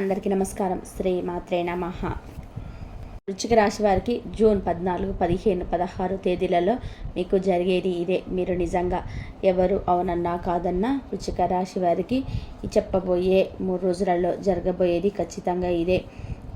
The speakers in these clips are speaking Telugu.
అందరికీ నమస్కారం. శ్రీ మాత్రే నమః. వృశ్చిక రాశి వారికి జూన్ పద్నాలుగు పదిహేను పదహారు తేదీలలో మీకు జరిగేది ఇదే. మీరు నిజంగా ఎవరు అవునన్నా కాదన్నా వృశ్చిక రాశి వారికి చెప్పబోయే మూడు రోజులలో జరగబోయేది ఖచ్చితంగా ఇదే.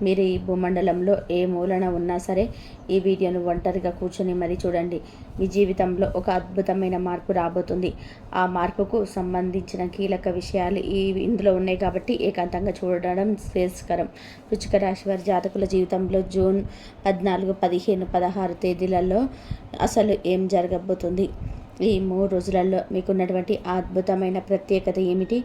మీరు ఈ భూమండలంలో ఏ మూలన ఉన్నా సరే ఈ వీడియోను ఒంటరిగా కూర్చొని మరీ చూడండి. మీ జీవితంలో ఒక అద్భుతమైన మార్పు రాబోతుంది. ఆ మార్పుకు సంబంధించిన కీలక విషయాలు ఈ ఇందులో ఉన్నాయి కాబట్టి ఏకాంతంగా చూడడం శ్రేయస్కరం. రుచిక రాశి వారి జాతకుల జీవితంలో జూన్ పద్నాలుగు పదిహేను పదహారు తేదీలలో అసలు ఏం జరగబోతుంది? ఈ మూడు రోజులలో మీకున్నటువంటి అద్భుతమైన ప్రత్యేకత ఏమిటి?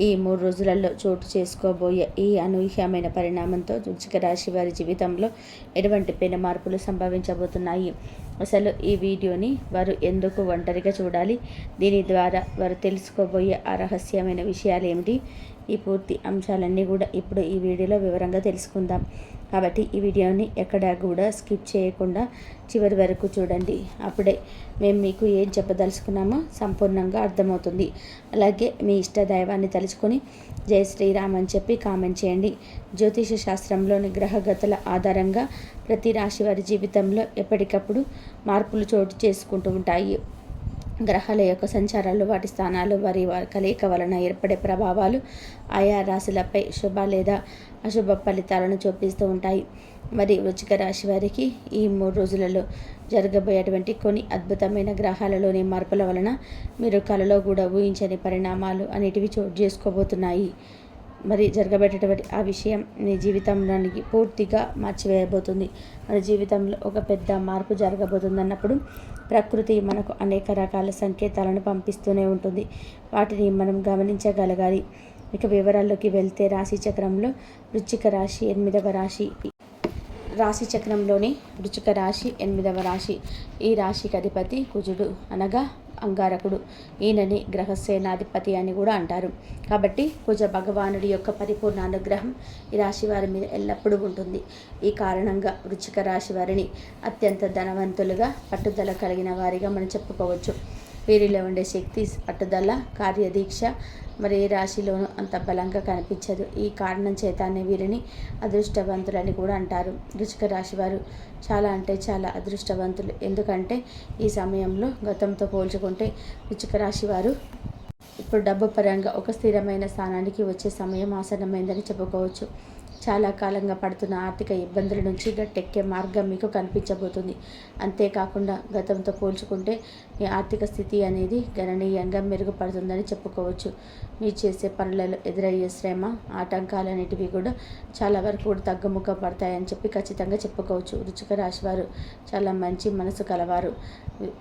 ఈ మూడు రోజులలో చోటు చేసుకోబోయే ఈ అనూహ్యమైన పరిణామంతో వృశ్చిక రాశి వారి జీవితంలో ఎటువంటి పెను మార్పులు సంభవించబోతున్నాయి? అసలు ఈ వీడియోని వారు ఎందుకు ఒంటరిగా చూడాలి? దీని ద్వారా వారు తెలుసుకోబోయే ఆ రహస్యమైన విషయాలు ఏమిటి? ఈ పూర్తి అంశాలన్నీ కూడా ఇప్పుడు ఈ వీడియోలో వివరంగా తెలుసుకుందాం. కాబట్టి ఈ వీడియోని ఎక్కడా కూడా స్కిప్ చేయకుండా చివరి వరకు చూడండి. అప్పుడే మేము మీకు ఏం చెప్పదలుచుకున్నామో సంపూర్ణంగా అర్థమవుతుంది. అలాగే మీ ఇష్ట దైవాన్ని తలుచుకొని జై శ్రీరామ్ అని చెప్పి కామెంట్ చేయండి. జ్యోతిష శాస్త్రంలోని గ్రహగతుల ఆధారంగా ప్రతి రాశి వారి జీవితంలో ఎప్పటికప్పుడు మార్పులు చోటు చేసుకుంటూ ఉంటాయి. గ్రహాల యొక్క సంచారాలు వాటి స్థానాలు వారి కలయిక వలన ఏర్పడే ప్రభావాలు ఆయా రాశులపై శుభ లేదా అశుభ ఫలితాలను చూపిస్తూ ఉంటాయి. మరి వృచ్చిక రాశి వారికి ఈ మూడు రోజులలో జరగబోయేటువంటి కొన్ని అద్భుతమైన గ్రహాలలోని మార్పుల వలన మీరు కలలో కూడా ఊహించని పరిణామాలు అనేటివి చోటు చేసుకోబోతున్నాయి. మరి జరగబెట్టేటువంటి ఆ విషయం నీ జీవితంలోనికి పూర్తిగా మార్చివేయబోతుంది. మన జీవితంలో ఒక పెద్ద మార్పు జరగబోతుంది అన్నప్పుడు ప్రకృతి మనకు అనేక రకాల సంకేతాలను పంపిస్తూనే ఉంటుంది. వాటిని మనం గమనించగలగాలి. ఇక వివరాల్లోకి వెళ్తే రాశి చక్రంలో వృచ్చిక రాశి ఎనిమిదవ రాశి. రాశి చక్రంలోని వృచ్చిక రాశి ఎనిమిదవ రాశి. ఈ రాశికి అధిపతి కుజుడు అనగా అంగారకుడు. ఈయనని గ్రహసేనాధిపతి అని కూడా అంటారు. కాబట్టి కుజ భగవానుడి యొక్క పరిపూర్ణ అనుగ్రహం ఈ రాశి వారి మీద ఎల్లప్పుడూ ఉంటుంది. ఈ కారణంగా వృచ్చిక రాశి వారిని అత్యంత ధనవంతులుగా పట్టుదల కలిగిన వారిగా మనం చెప్పుకోవచ్చు. వీరిలో ఉండే శక్తి పట్టుదల కార్యదీక్ష మరి ఏ రాశిలోనూ అంత బలంగా కనిపించదు. ఈ కారణం చేతనే వీరిని అదృష్టవంతులని కూడా అంటారు. వృచిక రాశి వారు చాలా అంటే చాలా అదృష్టవంతులు. ఎందుకంటే ఈ సమయంలో గతంతో పోల్చుకుంటే వృచిక రాశి వారు ఇప్పుడు డబ్బు పరంగా ఒక స్థిరమైన స్థానానికి వచ్చే సమయం ఆసన్నమైందని చెప్పుకోవచ్చు. చాలా కాలంగా పడుతున్న ఆర్థిక ఇబ్బందుల నుంచి గట్టెక్కే మార్గం మీకు కనిపించబోతుంది. అంతేకాకుండా గతంతో పోల్చుకుంటే మీ ఆర్థిక స్థితి అనేది గణనీయంగా మెరుగుపడుతుందని చెప్పుకోవచ్చు. మీరు చేసే పనులలో ఎదురయ్యే శ్రమ ఆటంకాలన్నిటివి కూడా చాలా వరకు కూడా తగ్గుముఖ పడతాయని చెప్పి ఖచ్చితంగా చెప్పుకోవచ్చు. రుచిక రాశివారు చాలా మంచి మనసు కలవారు.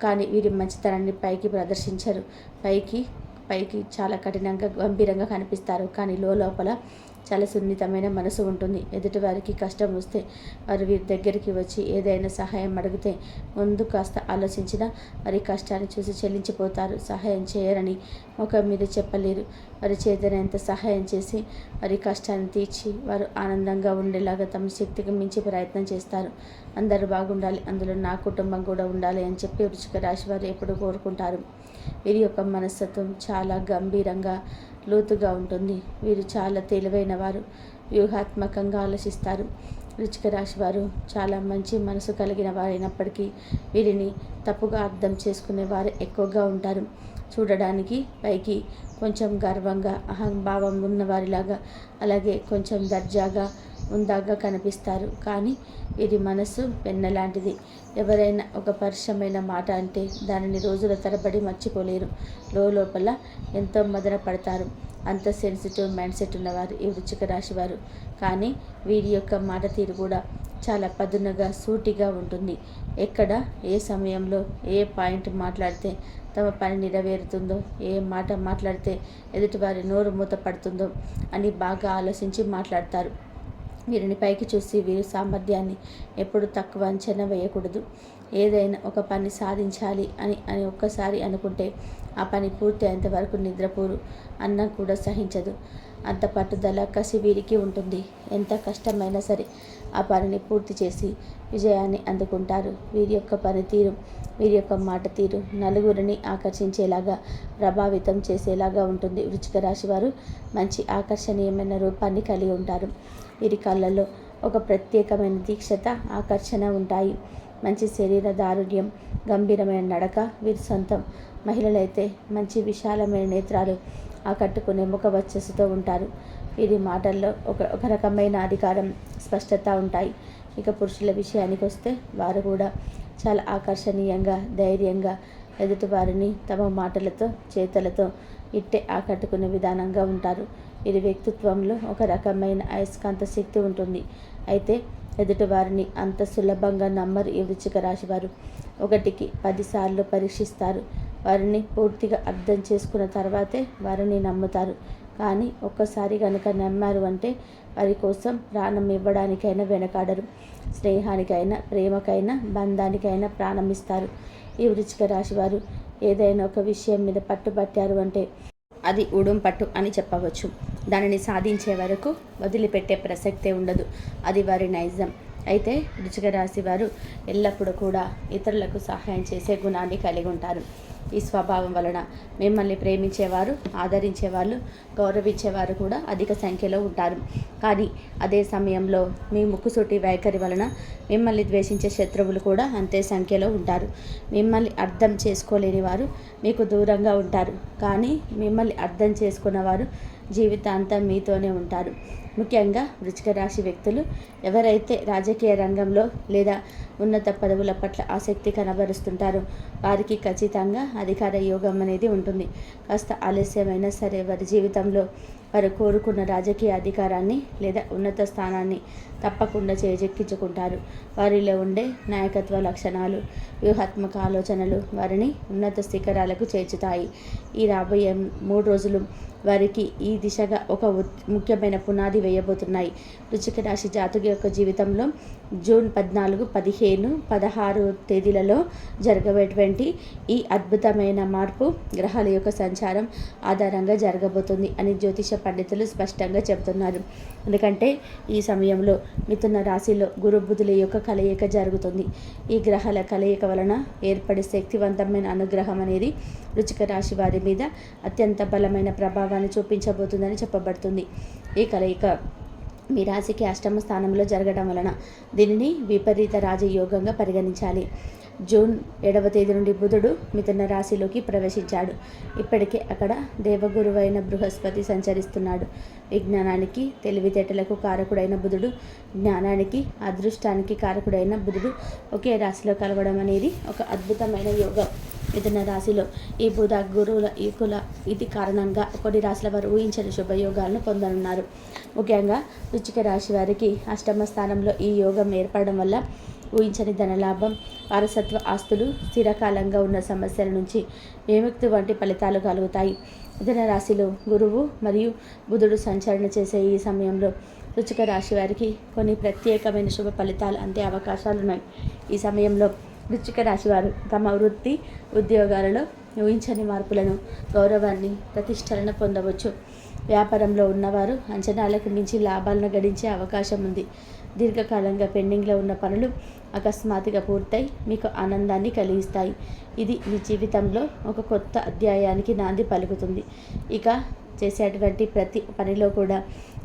కానీ వీరి మంచితనాన్ని పైకి ప్రదర్శించరు. పైకి పైకి చాలా కఠినంగా గంభీరంగా కనిపిస్తారు. కానీ లోపల చాలా సున్నితమైన మనసు ఉంటుంది. ఎదుటివారికి కష్టం వస్తే వారు వీరి దగ్గరికి వచ్చి ఏదైనా సహాయం అడిగితే ముందు కాస్త ఆలోచించినా వారి కష్టాన్ని చూసి చెల్లించిపోతారు. సహాయం చేయరని ఒక మీద చెప్పలేరు. వారి చేతనైనంత సహాయం చేసి వారి కష్టాన్ని తీర్చి వారు ఆనందంగా ఉండేలాగా తమ శక్తికి మించి ప్రయత్నం చేస్తారు. అందరూ బాగుండాలి. అందులో నా కుటుంబం కూడా ఉండాలి అని చెప్పి వృచిక రాశి వారు ఎప్పుడు కోరుకుంటారు. వీరి యొక్క మనస్తత్వం చాలా గంభీరంగా లోతుగా ఉంటుంది. వీరు చాలా తెలివైన వారు. వ్యూహాత్మకంగా ఆలోచిస్తారు. రుచిక రాశి వారు చాలా మంచి మనసు కలిగిన వారైనప్పటికీ వీరిని తప్పుగా అర్థం చేసుకునే వారు ఎక్కువగా ఉంటారు. చూడడానికి పైకి కొంచెం గర్వంగా అహంభావం ఉన్నవారిలాగా అలాగే కొంచెం దర్జాగా ఉందాగా కనిపిస్తారు. కానీ వీరి మనసు వెన్నలాంటిది. ఎవరైనా ఒక పరిశ్రమైన మాట అంటే దానిని రోజుల తరబడి మర్చిపోలేరు. లోపల ఎంతో మదన పడతారు అంత సెన్సిటివ్ మైండ్ సెట్ ఉన్నవారు ఈ వృచ్చిక రాశి వారు కానీ వీరి యొక్క మాట తీరు కూడా చాలా పదునుగా సూటిగా ఉంటుంది. ఎక్కడ ఏ సమయంలో ఏ పాయింట్ మాట్లాడితే తమ పని నెరవేరుతుందో ఏ మాట మాట్లాడితే ఎదుటివారి నోరు మూత పడుతుందో అని బాగా ఆలోచించి మాట్లాడతారు. వీరిని పైకి చూసి వీరి సామర్థ్యాన్ని ఎప్పుడు తక్కువ అంచనా వేయకూడదు. ఏదైనా ఒక పని సాధించాలి అని అని ఒక్కసారి అనుకుంటే ఆ పని పూర్తి అయ్యేంతవరకు నిద్రపోరు. అన్నం కూడా సహించదు. అంత పట్టుదల కసి వీరికి ఉంటుంది. ఎంత కష్టమైనా సరే ఆ పనిని పూర్తి చేసి విజయాన్ని అందుకుంటారు. వీరి యొక్క పనితీరు వీరి యొక్క మాట తీరు నలుగురిని ఆకర్షించేలాగా ప్రభావితం చేసేలాగా ఉంటుంది. వృచ్చిక రాశి వారు మంచి ఆకర్షణీయమైన రూపాన్ని కలిగి ఉంటారు. వీరి కళ్ళలో ఒక ప్రత్యేకమైన దీక్షత ఆకర్షణ ఉంటాయి. మంచి శరీర దారుఢ్యం గంభీరమైన నడక వీరి సొంతం. మహిళలైతే మంచి విశాలమైన నేత్రాలు ఆకట్టుకునే ముఖ వచ్చస్సుతో ఉంటారు. వీరి మాటల్లో ఒక ఒక రకమైన అధికారం స్పష్టత ఉంటాయి. ఇక పురుషుల విషయానికి వస్తే వారు కూడా చాలా ఆకర్షణీయంగా ధైర్యంగా ఎదుటివారిని తమ మాటలతో చేతలతో ఇట్టే ఆకట్టుకునే విధానంగా ఉంటారు. ఇది వ్యక్తిత్వంలో ఒక రకమైన అయస్కాంత శక్తి ఉంటుంది. అయితే ఎదుటివారిని అంత సులభంగా నమ్మరు ఈ వృచ్చిక రాశివారు. ఒకటికి పదిసార్లు పరీక్షిస్తారు. వారిని పూర్తిగా అర్థం చేసుకున్న తర్వాతే వారిని నమ్ముతారు. కానీ ఒక్కసారి కనుక నమ్మారు అంటే వారి కోసం ప్రాణం ఇవ్వడానికైనా వెనకాడరు. స్నేహానికైనా ప్రేమకైనా బంధానికైనా ప్రాణం ఇస్తారు ఈ వృచ్చిక రాశి వారు ఏదైనా ఒక విషయం మీద పట్టుబట్టారు అంటే అది ఉడుం పట్టు అని చెప్పవచ్చు. దానిని సాధించే వరకు వదిలిపెట్టే ప్రసక్తే ఉండదు. అది వారి నైజం. అయితే వృచ్చిక రాశి వారు ఎల్లప్పుడూ కూడా ఇతరులకు సహాయం చేసే గుణాన్ని కలిగి ఉంటారు. ఈ స్వభావం వలన మిమ్మల్ని ప్రేమించేవారు ఆదరించేవాళ్ళు గౌరవించేవారు కూడా అధిక సంఖ్యలో ఉంటారు. కానీ అదే సమయంలో మీ ముక్కుసూటి వైఖరి వలన మిమ్మల్ని ద్వేషించే శత్రువులు కూడా అంతే సంఖ్యలో ఉంటారు. మిమ్మల్ని అర్థం చేసుకోలేని వారు మీకు దూరంగా ఉంటారు. కానీ మిమ్మల్ని అర్థం చేసుకున్నవారు జీవితాంతం మీతోనే ఉంటారు. ముఖ్యంగా వృచ్చిక రాశి వ్యక్తులు ఎవరైతే రాజకీయ రంగంలో లేదా ఉన్నత పదవుల పట్ల ఆసక్తి కనబరుస్తుంటారో వారికి ఖచ్చితంగా అధికార యోగం అనేది ఉంటుంది. కాస్త ఆలస్యమైనా సరే వారి జీవితంలో వారు కోరుకున్న రాజకీయ అధికారాన్ని లేదా ఉన్నత స్థానాన్ని తప్పకుండా చేజెక్కించుకుంటారు. వారిలో ఉండే నాయకత్వ లక్షణాలు వ్యూహాత్మక ఆలోచనలు వారిని ఉన్నత శిఖరాలకు చేర్చుతాయి. ఈ రాబోయే మూడు రోజులు వారికి ఈ దిశగా ఒక ముఖ్యమైన పునాది వేయబోతున్నాయి. వృచ్చిక రాశి జాతక యొక్క జీవితంలో జూన్ పద్నాలుగు పదిహేను పదహారు తేదీలలో జరగబోయేటువంటి ఈ అద్భుతమైన మార్పు గ్రహాల యొక్క సంచారం ఆధారంగా జరగబోతుంది అని జ్యోతిష పండితులు స్పష్టంగా చెబుతున్నారు. ఎందుకంటే ఈ సమయంలో మిథున రాశిలో గురు బుధుల యొక్క కలయిక జరుగుతుంది. ఈ గ్రహాల కలయిక వలన ఏర్పడే శక్తివంతమైన అనుగ్రహం అనేది రుచిక రాశి వారి మీద అత్యంత బలమైన ప్రభావాన్ని చూపించబోతుందని చెప్పబడుతుంది. ఈ కలయిక మీ రాశికి అష్టమ స్థానంలో జరగడం వలన దీనిని విపరీత రాజయోగంగా పరిగణించాలి. జూన్ ఏడవ తేదీ నుండి బుధుడు మిథున రాశిలోకి ప్రవేశించాడు. ఇప్పటికే అక్కడ దేవగురువైన బృహస్పతి సంచరిస్తున్నాడు. విజ్ఞానానికి తెలివితేటలకు కారకుడైన బుధుడు జ్ఞానానికి అదృష్టానికి కారకుడైన బుధుడు ఒకే రాశిలో కలవడం అనేది ఒక అద్భుతమైన యోగం. మిథున రాశిలో ఈ బుధ గురువుల ఈ కుల ఇది కారణంగా కొన్ని రాశుల వారు ఊహించని శుభయోగాలను పొందనున్నారు. ముఖ్యంగా వృచ్చిక రాశి వారికి అష్టమ స్థానంలో ఈ యోగం ఏర్పడడం వల్ల ఊహించని ధనలాభం వారసత్వ ఆస్తులు స్థిరకాలంగా ఉన్న సమస్యల నుంచి విముక్తి వంటి ఫలితాలు కలుగుతాయి. ధనరాశిలో రాశిలో గురువు మరియు బుధుడు సంచరణ చేసే ఈ సమయంలో రుచిక రాశి వారికి కొన్ని ప్రత్యేకమైన శుభ ఫలితాలు అందే అవకాశాలు ఉన్నాయి ఈ సమయంలో వృచ్చిక రాశివారు తమ వృత్తి ఉద్యోగాలలో ఊహించని మార్పులను గౌరవాన్ని ప్రతిష్టలను పొందవచ్చు. వ్యాపారంలో ఉన్నవారు అంచనాలకు మించి లాభాలను గడించే అవకాశం ఉంది. దీర్ఘకాలంగా పెండింగ్లో ఉన్న పనులు అకస్మాత్తుగా పూర్తయి మీకు ఆనందాన్ని కలిగిస్తాయి. ఇది మీ జీవితంలో ఒక కొత్త అధ్యాయానికి నాంది పలుకుతుంది. ఇక చేసేటువంటి ప్రతి పనిలో కూడా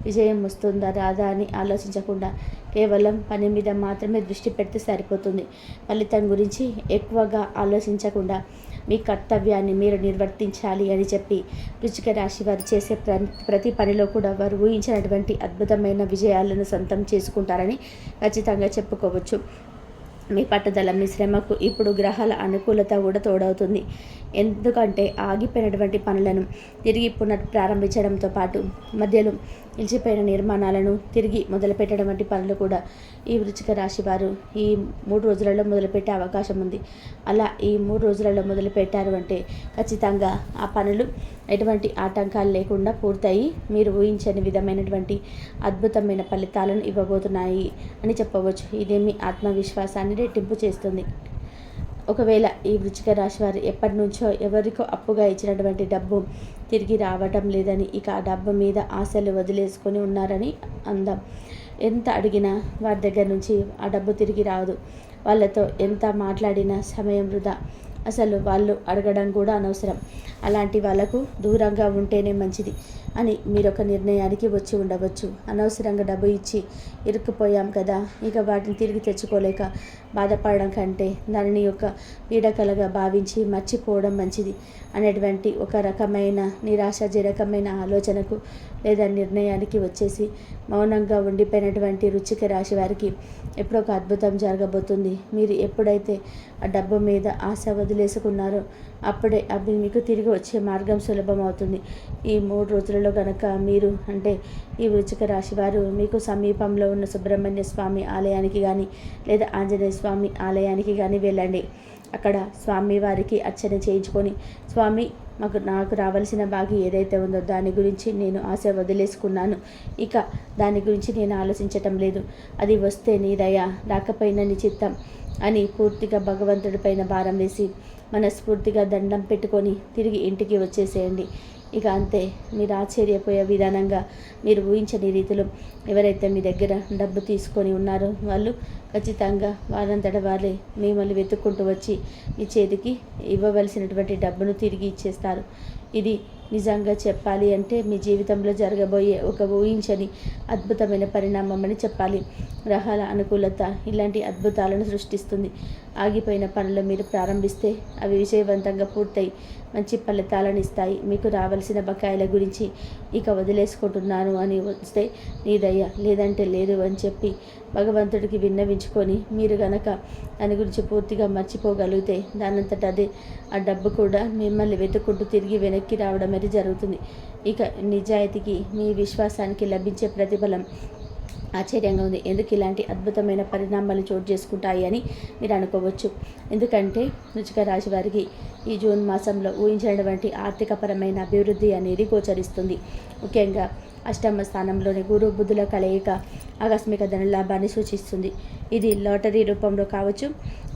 విజయం వస్తుందా రాదా అని ఆలోచించకుండా కేవలం పని మీద మాత్రమే దృష్టి పెడితే సరిపోతుంది. ఫలితం గురించి ఎక్కువగా ఆలోచించకుండా మీ కర్తవ్యాన్ని మీరు నిర్వర్తించాలి అని చెప్పి రుచిక రాశి వారు చేసే ప్రతి పనిలో కూడా వారు ఊహించినటువంటి అద్భుతమైన విజయాలను సొంతం చేసుకుంటారని ఖచ్చితంగా చెప్పుకోవచ్చు. మీ పట్టుదల మీ శ్రమకు ఇప్పుడు గ్రహాల అనుకూలత కూడా తోడవుతుంది. ఎందుకంటే ఆగిపోయినటువంటి పనులను తిరిగి పునః ప్రారంభించడంతో పాటు మధ్యలో నిలిచిపోయిన నిర్మాణాలను తిరిగి మొదలుపెట్టడం వంటి పనులు కూడా ఈ వృచ్చిక రాశి వారు ఈ మూడు రోజులలో మొదలుపెట్టే అవకాశం ఉంది. అలా ఈ మూడు రోజులలో మొదలుపెట్టారు అంటే ఖచ్చితంగా ఆ పనులు ఎటువంటి ఆటంకాలు లేకుండా పూర్తయి మీరు ఊహించని విధమైనటువంటి అద్భుతమైన ఫలితాలను ఇవ్వబోతున్నాయి అని చెప్పవచ్చు. ఇది మీ ఆత్మవిశ్వాసాన్ని రెట్టింపు చేస్తుంది. ఒకవేళ ఈ వృచ్చిక రాశి వారు ఎప్పటి నుంచో ఎవరికో అప్పుగా ఇచ్చినటువంటి డబ్బు తిరిగి రావటం లేదని ఇక ఆ డబ్బు మీద ఆశలు వదిలేసుకొని ఉన్నారని అందాం. ఎంత అడిగినా వారి దగ్గర నుంచి ఆ డబ్బు తిరిగి రాదు. వాళ్ళతో ఎంత మాట్లాడినా సమయం వృధా. అసలు వాళ్ళు అడగడం కూడా అనవసరం. అలాంటి వాళ్ళకు దూరంగా ఉంటేనే మంచిది అని మీరు ఒక నిర్ణయానికి వచ్చి ఉండవచ్చు. అనవసరంగా డబ్బు ఇచ్చి ఇరుక్కుపోయాం కదా ఇక వాటిని తిరిగి తెచ్చుకోలేక బాధపడడం కంటే దానిని యొక్క పీడకలగా భావించి మర్చిపోవడం మంచిది అనేటువంటి ఒక రకమైన నిరాశజనకమైన ఆలోచనకు లేదా నిర్ణయానికి వచ్చేసి మౌనంగా ఉండిపోయినటువంటి రుచిక రాశి వారికి ఎప్పుడో ఒక అద్భుతం జరగబోతుంది. మీరు ఎప్పుడైతే ఆ డబ్బు మీద ఆశ వదిలేసుకున్నారో అప్పుడే అవి మీకు తిరిగి వచ్చే మార్గం సులభం అవుతుంది ఈ మూడు రోజులలో కనుక మీరు అంటే ఈ వృచ్చిక రాశి వారు మీకు సమీపంలో ఉన్న సుబ్రహ్మణ్య స్వామి ఆలయానికి కానీ లేదా ఆంజనేయ స్వామి ఆలయానికి కానీ వెళ్ళండి. అక్కడ స్వామి వారికి అర్చన చేయించుకొని స్వామి మాకు నాకు రావాల్సిన బాగి ఏదైతే ఉందో దాని గురించి నేను ఆశ వదిలేసుకున్నాను. ఇక దాని గురించి నేను ఆలోచించటం లేదు. అది వస్తే నీ దయ రాకపోయినా నీ చిత్తం అని పూర్తిగా భగవంతుడి పైన భారం వేసి మనస్ఫూర్తిగా దండం పెట్టుకొని తిరిగి ఇంటికి వచ్చేసేయండి. ఇక అంతే. మీరు ఆశ్చర్యపోయే విధానంగా మీరు ఊహించని రీతిలో ఎవరైతే మీ దగ్గర డబ్బు తీసుకొని ఉన్నారో వాళ్ళు ఖచ్చితంగా వారంతట వాళ్ళే మిమ్మల్ని వెతుక్కుంటూ వచ్చి మీ చేతికి ఇవ్వవలసినటువంటి డబ్బును తిరిగి ఇచ్చేస్తారు. ఇది నిజంగా చెప్పాలి అంటే మీ జీవితంలో జరగబోయే ఒక ఊహించని అద్భుతమైన పరిణామం అని చెప్పాలి. గ్రహాల అనుకూలత ఇలాంటి అద్భుతాలను సృష్టిస్తుంది. ఆగిపోయిన పనులు మీరు ప్రారంభిస్తే అవి విజయవంతంగా పూర్తయి మంచి ఫలితాలను ఇస్తాయి. మీకు రావాల్సిన బకాయిల గురించి ఇక వదిలేసుకుంటున్నాను అని వస్తే నీదయ్యా లేదంటే లేదు అని చెప్పి భగవంతుడికి విన్నవించుకొని మీరు గనక దాని గురించి పూర్తిగా మర్చిపోగలిగితే దానంతట అదే ఆ డబ్బు కూడా మిమ్మల్ని వెతుక్కుంటూ తిరిగి వెనక్కి రావడం అనేది జరుగుతుంది. ఇక నిజాయితీకి మీ విశ్వాసానికి లభించే ప్రతిఫలం ఆశ్చర్యంగా ఉంది. ఎందుకు ఇలాంటి అద్భుతమైన పరిణామాలు చోటు చేసుకుంటాయి అని మీరు అనుకోవచ్చు. ఎందుకంటే రుచిక రాశి వారికి ఈ జూన్ మాసంలో ఊహించినటువంటి ఆర్థికపరమైన అభివృద్ధి అనేది గోచరిస్తుంది. ముఖ్యంగా అష్టమ స్థానంలోని గురు బుద్ధుల కలయిక ఆకస్మిక ధనలాభాన్ని సూచిస్తుంది. ఇది లాటరీ రూపంలో కావచ్చు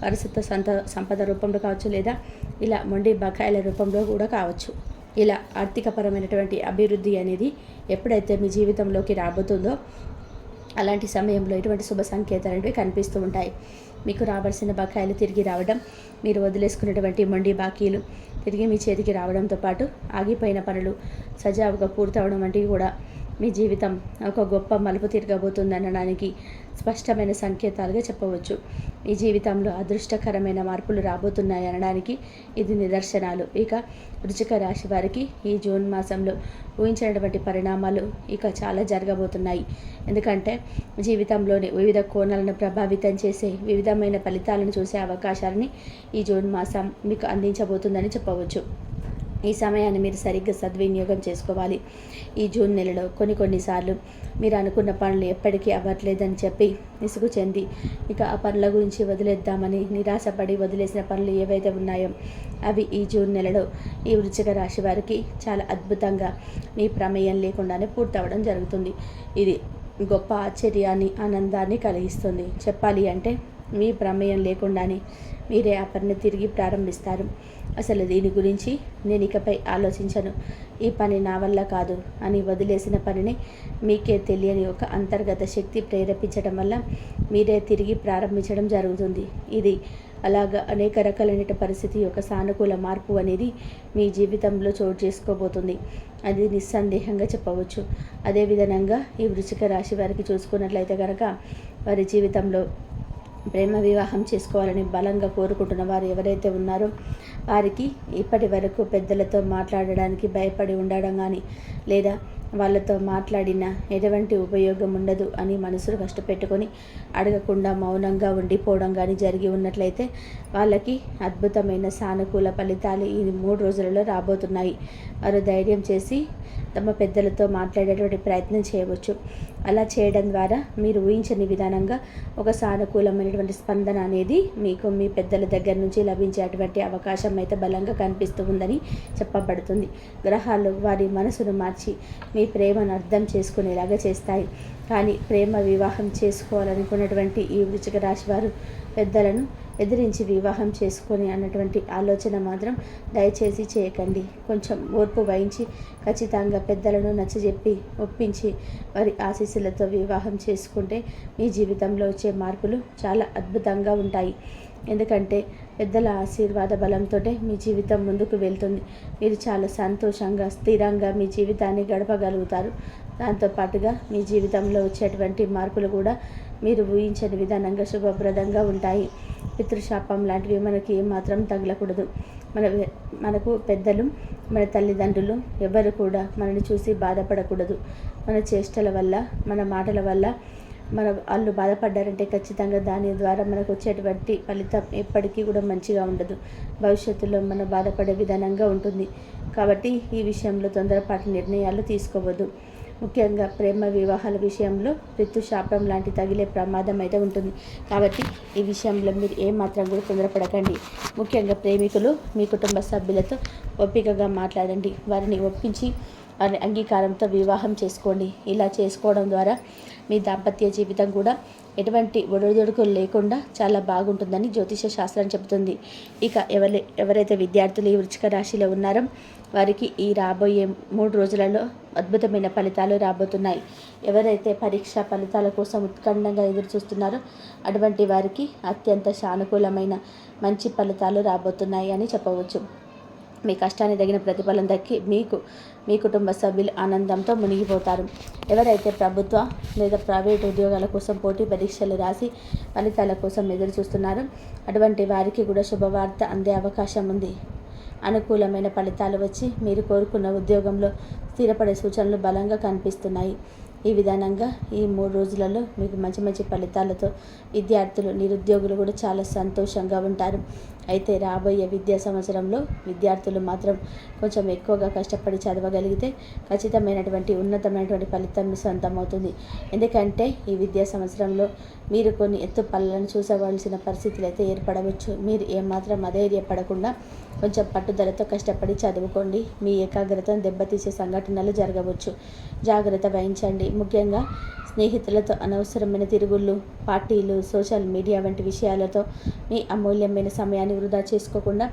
వారసత్వ సంత సంపద రూపంలో కావచ్చు లేదా ఇలా మొండి బకాయిల రూపంలో కూడా కావచ్చు. ఇలా ఆర్థికపరమైనటువంటి అభివృద్ధి అనేది ఎప్పుడైతే మీ జీవితంలోకి రాబోతుందో అలాంటి సమయంలో ఎటువంటి శుభ సంకేతాలు అనేవి కనిపిస్తూ ఉంటాయి. మీకు రావాల్సిన బకాయిలు తిరిగి రావడం మీరు వదిలేసుకున్నటువంటి మొండి బాకీలు తిరిగి మీ చేతికి రావడంతో పాటు ఆగిపోయిన పనులు సజావుగా పూర్తవడం వంటివి కూడా మీ జీవితం ఒక గొప్ప మలుపు తిరగబోతుంది అనడానికి స్పష్టమైన సంకేతాలుగా చెప్పవచ్చు. మీ జీవితంలో అదృష్టకరమైన మార్పులు రాబోతున్నాయి అనడానికి ఇది నిదర్శనాలు. ఇక వృచిక రాశి వారికి ఈ జూన్ మాసంలో ఊహించినటువంటి పరిణామాలు ఇక చాలా జరగబోతున్నాయి. ఎందుకంటే జీవితంలోని వివిధ కోణాలను ప్రభావితం చేసే వివిధమైన ఫలితాలను చూసే అవకాశాలని ఈ జూన్ మాసం మీకు అందించబోతుందని చెప్పవచ్చు. ఈ సమయాన్ని మీరు సరిగ్గా సద్వినియోగం చేసుకోవాలి. ఈ జూన్ నెలలో కొన్ని కొన్నిసార్లు మీరు అనుకున్న పనులు ఎప్పటికీ అవ్వట్లేదని చెప్పి విసుగు చెంది ఇక ఆ పనుల గురించి వదిలేద్దామని నిరాశపడి వదిలేసిన పనులు ఏవైతే ఉన్నాయో అవి ఈ జూన్ నెలలో ఈ వృచ్చిక రాశి వారికి చాలా అద్భుతంగా మీ ప్రమేయం లేకుండానే పూర్తవడం జరుగుతుంది. ఇది గొప్ప ఆశ్చర్యాన్ని ఆనందాన్ని కలిగిస్తుంది. చెప్పాలి అంటే మీ ప్రమేయం లేకుండానే మీరే ఆ పనిని తిరిగి ప్రారంభిస్తారు. అసలు దీని గురించి నేను ఇకపై ఆలోచించను. ఈ పని నా వల్ల కాదు అని వదిలేసిన పనిని మీకే తెలియని ఒక అంతర్గత శక్తి ప్రేరేపించడం వల్ల మీరే తిరిగి ప్రారంభించడం జరుగుతుంది. ఇది అలాగా అనేక రకాలైన పరిస్థితి యొక్క సానుకూల మార్పు అనేది మీ జీవితంలో చోటు చేసుకోబోతుంది. అది నిస్సందేహంగా చెప్పవచ్చు. అదేవిధంగా ఈ వృచిక రాశి వారికి చూసుకున్నట్లయితే కనుక వారి జీవితంలో ప్రేమ వివాహం చేసుకోవాలని బలంగా కోరుకుంటున్న వారు ఎవరైతే ఉన్నారో వారికి ఇప్పటి వరకు పెద్దలతో మాట్లాడడానికి భయపడి ఉండడం కానీ లేదా వాళ్ళతో మాట్లాడిన ఎటువంటి ఉపయోగం ఉండదు అని మనసును కష్టపెట్టుకొని అడగకుండా మౌనంగా ఉండిపోవడం కానీ జరిగి ఉన్నట్లయితే వాళ్ళకి అద్భుతమైన సానుకూల ఫలితాలు ఈ మూడు రోజులలో రాబోతున్నాయి. వారు ధైర్యం చేసి తమ పెద్దలతో మాట్లాడేటువంటి ప్రయత్నం చేయవచ్చు. అలా చేయడం ద్వారా మీరు ఊహించని విధానంగా ఒక సానుకూలమైనటువంటి స్పందన అనేది మీకు మీ పెద్దల దగ్గర నుంచి లభించేటువంటి అవకాశం అయితే బలంగా కనిపిస్తూ ఉందని చెప్పబడుతుంది. గ్రహాలు వారి మనసును మార్చి మీ ప్రేమను అర్థం చేసుకునేలాగా చేస్తాయి. కానీ ప్రేమ వివాహం చేసుకోవాలనుకున్నటువంటి ఈ వృచిక రాశి వారు పెద్దలను ఎదిరించి వివాహం చేసుకొని అన్నటువంటి ఆలోచన మాత్రం దయచేసి చేయకండి. కొంచెం ఓర్పు వహించి ఖచ్చితంగా పెద్దలను నచ్చజెప్పి ఒప్పించి వారి ఆశీస్సులతో వివాహం చేసుకుంటే మీ జీవితంలో వచ్చే మార్పులు చాలా అద్భుతంగా ఉంటాయి. ఎందుకంటే పెద్దల ఆశీర్వాద బలంతో మీ జీవితం ముందుకు వెళ్తుంది. మీరు చాలా సంతోషంగా స్థిరంగా మీ జీవితాన్ని గడపగలుగుతారు. దాంతోపాటుగా మీ జీవితంలో వచ్చేటువంటి మార్పులు కూడా మీరు ఊహించని విధానంగా శుభప్రదంగా ఉంటాయి. పితృశాపం లాంటివి మనకి ఏమాత్రం తగలకూడదు. మన మనకు పెద్దలు మన తల్లిదండ్రులు ఎవరు కూడా మనని చూసి బాధపడకూడదు. మన చేష్టల వల్ల మన మాటల వల్ల మన వాళ్ళు బాధపడ్డారంటే ఖచ్చితంగా దాని ద్వారా మనకు వచ్చేటువంటి ఫలితం ఎప్పటికీ కూడా మంచిగా ఉండదు. భవిష్యత్తులో మనం బాధపడే విధానంగా ఉంటుంది. కాబట్టి ఈ విషయంలో తొందరపాటు నిర్ణయాలు తీసుకోవద్దు. ముఖ్యంగా ప్రేమ వివాహాల విషయంలో ఋతుశాపం లాంటి తగిలే ప్రమాదం అయితే ఉంటుంది. కాబట్టి ఈ విషయంలో మీరు ఏమాత్రం కూడా తొందరపడకండి. ముఖ్యంగా ప్రేమికులు మీ కుటుంబ సభ్యులతో ఓపికగా మాట్లాడండి. వారిని ఒప్పించి అంగీకారంతో వివాహం చేసుకోండి. ఇలా చేసుకోవడం ద్వారా మీ దాంపత్య జీవితం కూడా ఎటువంటి ఒడిదుడుకులు లేకుండా చాలా బాగుంటుందని జ్యోతిష శాస్త్రం చెబుతుంది. ఇక ఎవరి ఎవరైతే విద్యార్థులు ఈ వృచ్చిక రాశిలో ఉన్నారో వారికి ఈ రాబోయే మూడు రోజులలో అద్భుతమైన ఫలితాలు రాబోతున్నాయి. ఎవరైతే పరీక్ష ఫలితాల కోసం ఉత్కంఠంగా ఎదురు చూస్తున్నారో అటువంటి వారికి అత్యంత సానుకూలమైన మంచి ఫలితాలు రాబోతున్నాయి అని చెప్పవచ్చు. మీ కష్టాన్ని తగిన ప్రతిఫలం దక్కి మీకు మీ కుటుంబ సభ్యులు ఆనందంతో మునిగిపోతారు. ఎవరైతే ప్రభుత్వ లేదా ప్రైవేట్ ఉద్యోగాల కోసం పోటీ పరీక్షలు రాసి ఫలితాల కోసం ఎదురు చూస్తున్నారో అటువంటి వారికి కూడా శుభవార్త అందే అవకాశం ఉంది. అనుకూలమైన ఫలితాలు వచ్చి మీరు కోరుకున్న ఉద్యోగంలో స్థిరపడే సూచనలు బలంగా కనిపిస్తున్నాయి. ఈ విధానంగా ఈ మూడు రోజులలో మీకు మంచి మంచి ఫలితాలతో విద్యార్థులు నిరుద్యోగులు కూడా చాలా సంతోషంగా ఉంటారు. అయితే రాబోయే విద్యా సంవత్సరంలో విద్యార్థులు మాత్రం కొంచెం ఎక్కువగా కష్టపడి చదవగలిగితే ఖచ్చితమైనటువంటి ఉన్నతమైనటువంటి ఫలితం సొంతమవుతుంది ఎందుకంటే ఈ విద్యా సంవత్సరంలో మీరు కొన్ని ఎత్తు పనులను చూసవలసిన పరిస్థితులు అయితే ఏర్పడవచ్చు. మీరు ఏమాత్రం అధైర్యపడకుండా కొంచెం పట్టుదలతో కష్టపడి చదువుకోండి. మీ ఏకాగ్రతను దెబ్బతీసే సంఘటనలు జరగవచ్చు. జాగ్రత్త వహించండి. ముఖ్యంగా స్నేహితులతో అనవసరమైన తిరుగుళ్ళు పార్టీలు సోషల్ మీడియా వంటి విషయాలతో మీ అమూల్యమైన సమయాన్ని వృధా చేసుకోకుండా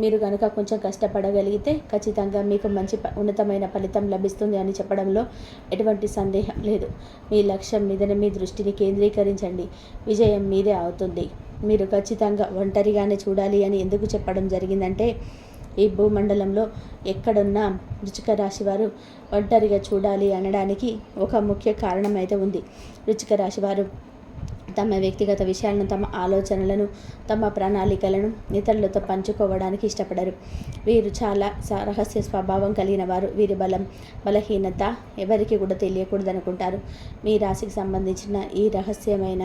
మీరు కనుక కొంచెం కష్టపడగలిగితే ఖచ్చితంగా మీకు మంచి ఉన్నతమైన ఫలితం లభిస్తుంది అని చెప్పడంలో ఎటువంటి సందేహం లేదు. మీ లక్ష్యం మీదనే మీ దృష్టిని కేంద్రీకరించండి. విజయం మీదే అవుతుంది. మీరు ఖచ్చితంగా ఒంటరిగానే చూడాలి అని ఎందుకు చెప్పడం జరిగిందంటే ఈ భూమండలంలో ఎక్కడున్నా రుచిక రాశి వారు ఒంటరిగా చూడాలి అనడానికి ఒక ముఖ్య కారణం అయితే ఉంది. రుచిక రాశి వారు తమ వ్యక్తిగత విషయాలను తమ ఆలోచనలను తమ ప్రణాళికలను ఇతరులతో పంచుకోవడానికి ఇష్టపడరు. వీరు చాలా రహస్య స్వభావం కలిగిన వారు. వీరి బలం బలహీనత ఎవరికి కూడా తెలియకూడదనుకుంటారు. మీ రాశికి సంబంధించిన ఈ రహస్యమైన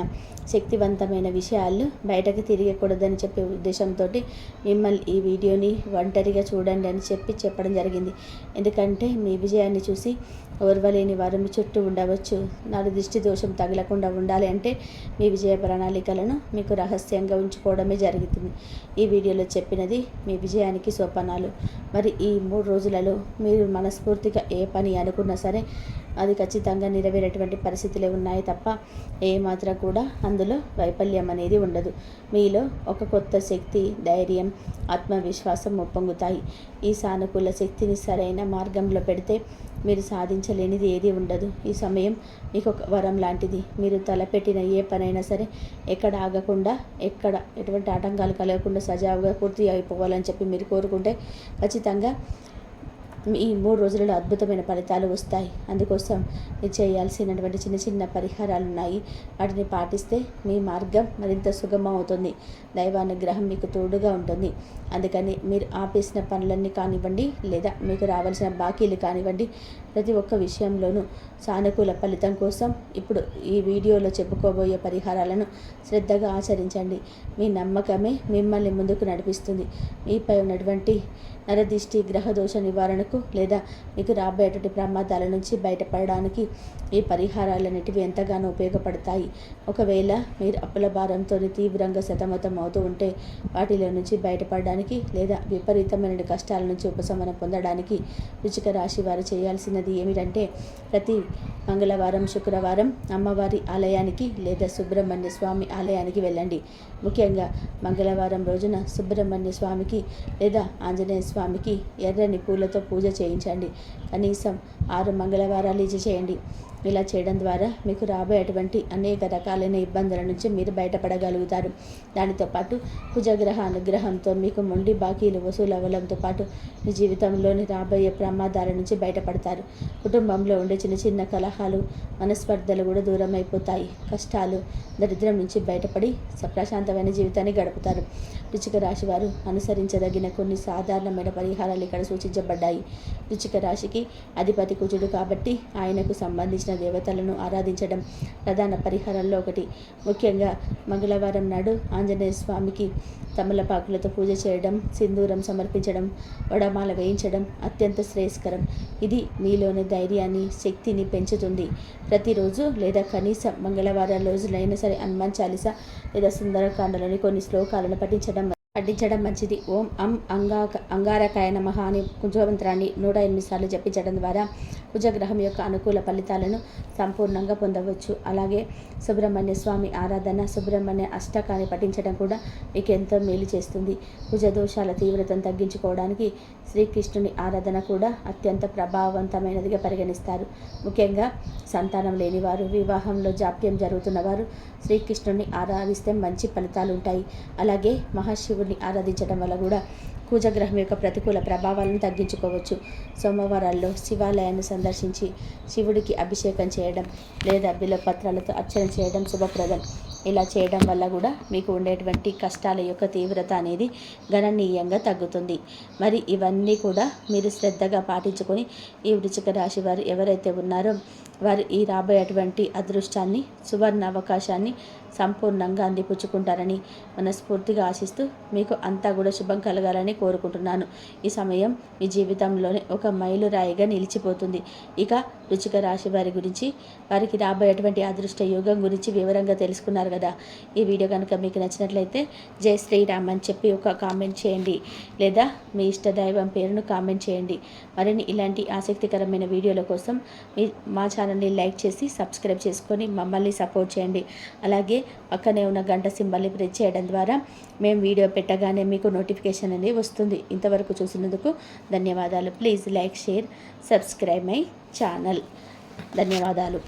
శక్తివంతమైన విషయాలు బయటకు తిరగకూడదని చెప్పే ఉద్దేశంతో మిమ్మల్ని ఈ వీడియోని ఒంటరిగా చూడండి అని చెప్పి చెప్పడం జరిగింది. ఎందుకంటే మీ విజయాన్ని చూసి ఓర్వలేని వారు మీ చుట్టూ ఉండవచ్చు. నాడు దిష్టి దోషం తగలకుండా ఉండాలి అంటే మీ విజయ ప్రణాళికలను మీకు రహస్యంగా ఉంచుకోవడమే జరుగుతుంది. ఈ వీడియోలో చెప్పినది మీ విజయానికి సోపానాలు. మరి ఈ మూడు రోజులలో మీరు మనస్ఫూర్తిగా ఏ పని అనుకున్నా సరే అది ఖచ్చితంగా నెరవేరేటువంటి పరిస్థితులే ఉన్నాయి తప్ప ఏమాత్రం కూడా అందులో వైఫల్యం అనేది ఉండదు. మీలో ఒక కొత్త శక్తి ధైర్యం ఆత్మవిశ్వాసం ఒప్పొంగుతాయి ఈ సానుకూల శక్తిని సరైన మార్గంలో పెడితే మీరు సాధించలేనిది ఏది ఉండదు. ఈ సమయం మీకు ఒక వరం లాంటిది. మీరు తలపెట్టిన ఏ పనైనా సరే ఎక్కడ ఆగకుండా ఎక్కడ ఎటువంటి ఆటంకాలు కలగకుండా సజావుగా పూర్తి అయిపోవాలని చెప్పి మీరు కోరుకుంటే ఖచ్చితంగా ఈ మూడు రోజులలో అద్భుతమైన ఫలితాలు వస్తాయి. అందుకోసం మీరు చేయాల్సినటువంటి చిన్న చిన్న పరిహారాలు ఉన్నాయి వాటిని పాటిస్తే మీ మార్గం మరింత సుగమం అవుతుంది. దైవానుగ్రహం మీకు తోడుగా ఉంటుంది. అందుకని మీరు ఆపేసిన పనులన్నీ కానివ్వండి లేదా మీకు రావాల్సిన బాకీలు కానివ్వండి ప్రతి ఒక్క విషయంలోనూ సానుకూల ఫలితం కోసం ఇప్పుడు ఈ వీడియోలో చెప్పుకోబోయే పరిహారాలను శ్రద్ధగా ఆచరించండి. మీ నమ్మకమే మిమ్మల్ని ముందుకు నడిపిస్తుంది. మీపై ఉన్నటువంటి నరదిష్టి గ్రహదోష నివారణకు లేదా మీకు రాబోయేటువంటి ప్రమాదాల నుంచి బయటపడడానికి ఈ పరిహారాలన్నిటివి ఎంతగానో ఉపయోగపడతాయి. ఒకవేళ మీరు అప్పుల భారంతో తీవ్రంగా సతమతం అవుతూ ఉంటే వాటిలో నుంచి బయటపడడానికి లేదా విపరీతమైన కష్టాల నుంచి ఉపశమనం పొందడానికి రుచిక రాశి వారు చేయాల్సిన చేస్తున్నది ఏమిటంటే ప్రతి మంగళవారం శుక్రవారం అమ్మవారి ఆలయానికి లేదా సుబ్రహ్మణ్య స్వామి ఆలయానికి వెళ్ళండి. ముఖ్యంగా మంగళవారం రోజున సుబ్రహ్మణ్య స్వామికి లేదా ఆంజనేయ స్వామికి ఎర్రని పూలతో పూజ చేయించండి. కనీసం ఆరు మంగళవారాలు ఇది చేయండి. ఇలా చేయడం ద్వారా మీకు రాబోయేటువంటి అనేక రకాలైన ఇబ్బందుల నుంచి మీరు బయటపడగలుగుతారు. దానితో పాటు కుజగ్రహ అనుగ్రహంతో మీకు మొండి బాకీలు వసూలు అవ్వడంతో పాటు మీ జీవితంలోని రాబోయే ప్రమాదాల నుంచి బయటపడతారు. కుటుంబంలో ఉండే చిన్న చిన్న కలహాలు మనస్పర్ధలు కూడా దూరం అయిపోతాయి కష్టాలు దరిద్రం నుంచి బయటపడి ప్రశాంతమైన జీవితాన్ని గడుపుతారు. రుచిక రాశి వారు అనుసరించదగిన కొన్ని సాధారణమైన పరిహారాలు ఇక్కడ సూచించబడ్డాయి. రుచిక రాశికి అధిపతి కుజుడు కాబట్టి ఆయనకు సంబంధించిన దేవతలను ఆరాధించడం ప్రధాన పరిహారాల్లో ఒకటి. ముఖ్యంగా మంగళవారం నాడు ఆంజనేయ స్వామికి తమలపాకులతో పూజ చేయడం సింధూరం సమర్పించడం వడమాల వేయించడం అత్యంత శ్రేయస్కరం. ఇది మీలోని ధైర్యాన్ని శక్తిని పెంచుతుంది. ప్రతిరోజు లేదా కనీసం మంగళవారం రోజులైనా సరే హనుమాన్ చాలీస లేదా సుందరకాండలోని కొన్ని శ్లోకాలను పఠించడం పఠించడం మంచిది. ఓం అం అంగా అంగారకాయ నమః అనే కుజమంత్రాన్ని నూట ఎనిమిది సార్లు జపించడం ద్వారా కుజగ్రహం యొక్క అనుకూల ఫలితాలను సంపూర్ణంగా పొందవచ్చు. అలాగే సుబ్రహ్మణ్య స్వామి ఆరాధన సుబ్రహ్మణ్య అష్టకాన్ని పఠించడం కూడా మీకు ఎంతో మేలు చేస్తుంది. కుజ దోషాల తీవ్రతను తగ్గించుకోవడానికి శ్రీకృష్ణుని ఆరాధన కూడా అత్యంత ప్రభావవంతమైనదిగా పరిగణిస్తారు. ముఖ్యంగా సంతానం లేనివారు వివాహంలో జాప్యం జరుగుతున్న వారు శ్రీకృష్ణుని ఆరాధిస్తే మంచి ఫలితాలు ఉంటాయి అలాగే మహాశివుడిని ఆరాధించడం వల్ల కూడా కూజగ్రహం యొక్క ప్రతికూల ప్రభావాలను తగ్గించుకోవచ్చు. సోమవారాల్లో శివాలయాన్ని సందర్శించి శివుడికి అభిషేకం చేయడం లేదా బిలపత్రాలతో అర్చన చేయడం శుభప్రదం. ఇలా చేయడం వల్ల కూడా మీకు ఉండేటువంటి కష్టాల యొక్క తీవ్రత అనేది గణనీయంగా తగ్గుతుంది. మరి ఇవన్నీ కూడా మీరు శ్రద్ధగా పాటించుకొని ఈ వృచ్చిక రాశి వారు ఎవరైతే ఉన్నారో వారు ఈ రాబోయేటువంటి అదృష్టాన్ని సువర్ణ అవకాశాన్ని సంపూర్ణంగా అందిపుచ్చుకుంటారని మనస్ఫూర్తిగా ఆశిస్తూ మీకు అంతా కూడా శుభం కలగాలని కోరుకుంటున్నాను. ఈ సమయం మీ జీవితంలోనే ఒక మైలురాయిగా నిలిచిపోతుంది. ఇక రుచిక రాశి వారి గురించి వారికి రాబోయేటువంటి అదృష్ట యోగం గురించి వివరంగా తెలుసుకున్నారు కదా. ఈ వీడియో కనుక మీకు నచ్చినట్లయితే జై శ్రీరామ్ అని చెప్పి ఒక కామెంట్ చేయండి. లేదా మీ ఇష్ట దైవం పేరును కామెంట్ చేయండి. మరిన్ని ఇలాంటి ఆసక్తికరమైన వీడియోల కోసం మీ మా ఛానల్ని లైక్ చేసి సబ్స్క్రైబ్ చేసుకొని మమ్మల్ని సపోర్ట్ చేయండి. అలాగే పక్కనే ఉన్న గంట సింబల్ని ప్రెస్ చేయడం ద్వారా మేము వీడియో పెట్టగానే మీకు నోటిఫికేషన్ అనేది వస్తుంది. ఇంతవరకు చూసినందుకు ధన్యవాదాలు. Please like share subscribe my channel. ధన్యవాదాలు.